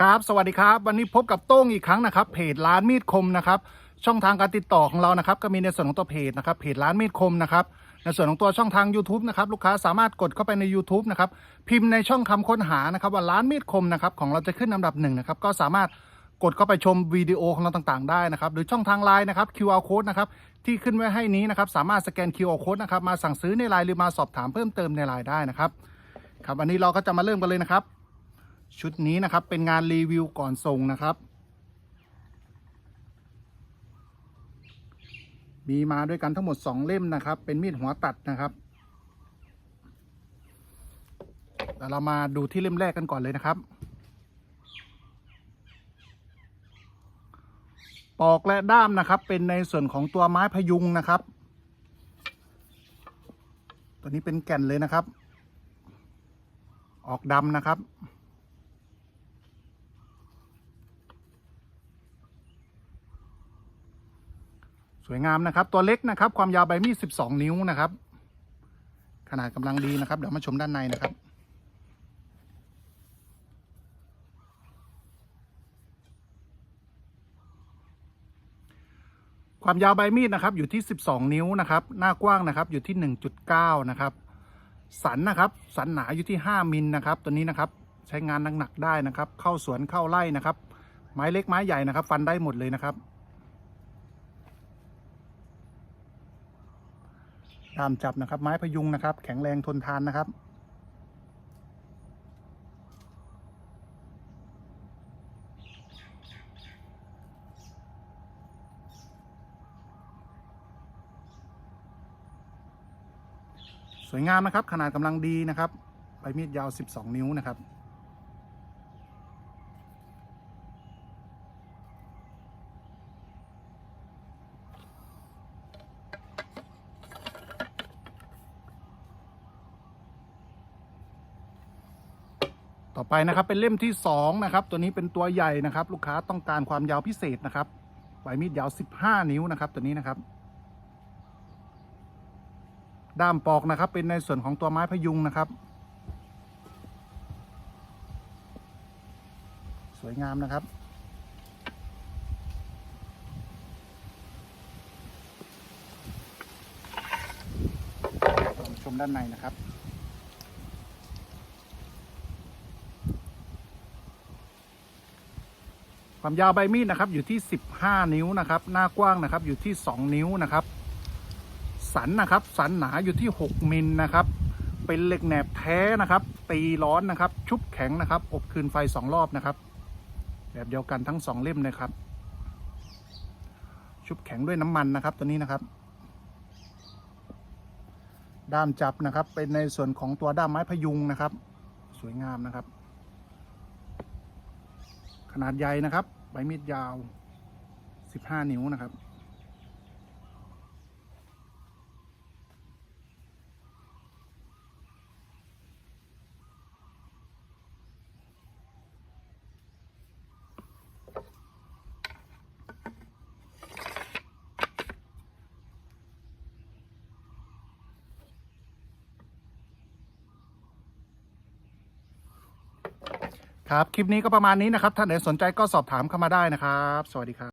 ครับ สวัสดีครับ วันนี้พบกับโต้งอีกครั้งนะครับ เพจร้านมีดคมนะครับ ช่องทางการติดต่อของเรานะครับ ก็มีในส่วนของตัวเพจนะครับ เพจร้านมีดคมนะครับ ในส่วนของตัวช่องทาง YouTube นะครับ ลูกค้าสามารถกดเข้าไปใน YouTube นะครับ พิมพ์ในช่องคำค้นหานะครับ ว่าร้านมีดคมนะครับ ของเราจะขึ้นอันดับหนึ่งนะครับ ก็สามารถกดเข้าไปชมวิดีโอของเราต่างๆ ได้นะครับ หรือช่องทางไลน์นะครับ QR code นะครับ ที่ขึ้นไว้ให้นี้นะครับ สามารถสแกน QR code นะครับ มาสั่งซื้อในไลน์หรือมาสอบถามเพิ่มเติมในไลน์ได้นะครับ ครับ วันนี้เราก็จะมาเริ่มกันเลยนะครับ ชุดนี้นะครับเป็นงานรีวิวก่อนส่งนะครับ มีมาด้วยกันทั้งหมด 2 เล่มนะครับ เป็นมีดหัวตัดนะครับแต่เรามาดูที่เล่มแรกกันก่อนเลยนะครับ ปอกและด้ามนะครับ เป็นในส่วนของตัวไม้พยุงนะครับ ตัวนี้เป็นแก่นเลยนะครับ ออกดำนะครับ สวยงามนะครับ ตัวเล็กนะครับ ความยาวใบมีด12 นิ้วนะครับ ขนาดกำลังดีนะครับ เดี๋ยวมาชมด้านในนะครับความยาวใบมีดนะครับอยู่ที่ 12 นิ้วนะครับ หน้ากว้างนะครับอยู่ที่ 1.9 นะครับ สันนะครับ สันหนาอยู่ที่ 5 มิลนะครับ ตัวนี้นะครับใช้งานหนักๆได้นะครับ เข้าสวนเข้าไร่นะครับ ไม้เล็กไม้ใหญ่นะครับ ฟันได้หมดเลยนะครับ ตามจับนะครับ ไม้พยุงนะครับ แข็งแรงทนทานนะครับ สวยงามนะครับ ขนาดกำลังดีนะครับใบมีดยาว 12 นิ้วนะครับ ต่อไปนะครับเป็นเล่มที่2นะครับตัวนี้เป็นตัวใหญ่นะครับ ลูกค้าต้องการความยาวพิเศษนะครับใบมีดยาว 15 นิ้วนะครับ ตัวนี้นะครับ ด้ามปอกนะครับ เป็นในส่วนของตัวไม้พยุงนะครับ สวยงามนะครับชมด้านในนะครับ ความยาวใบมีดนะครับอยู่ที่ 15 นิ้วนะครับ หน้ากว้างนะครับอยู่ที่ 2 นิ้วนะครับ สันนะครับ สันหนาอยู่ที่ 6 มิลนะครับ เป็นเหล็กแหนบแท้นะครับ ตีร้อนนะครับ ชุบแข็งนะครับ อบคืนไฟ 2 รอบนะครับ แบบเดียวกันทั้ง 2 เล่มนะครับ ชุบแข็งด้วยน้ำมันนะครับ ตัวนี้นะครับ ด้ามจับนะครับ เป็นในส่วนของตัวด้ามไม้พยุงนะครับ สวยงามนะครับ ขนาดใหญ่นะครับ ใบมีดยาว 15 นิ้วนะครับ ครับ คลิปนี้ก็ประมาณนี้นะครับ ถ้าไหนสนใจก็สอบถามเข้ามาได้นะครับ สวัสดีครับ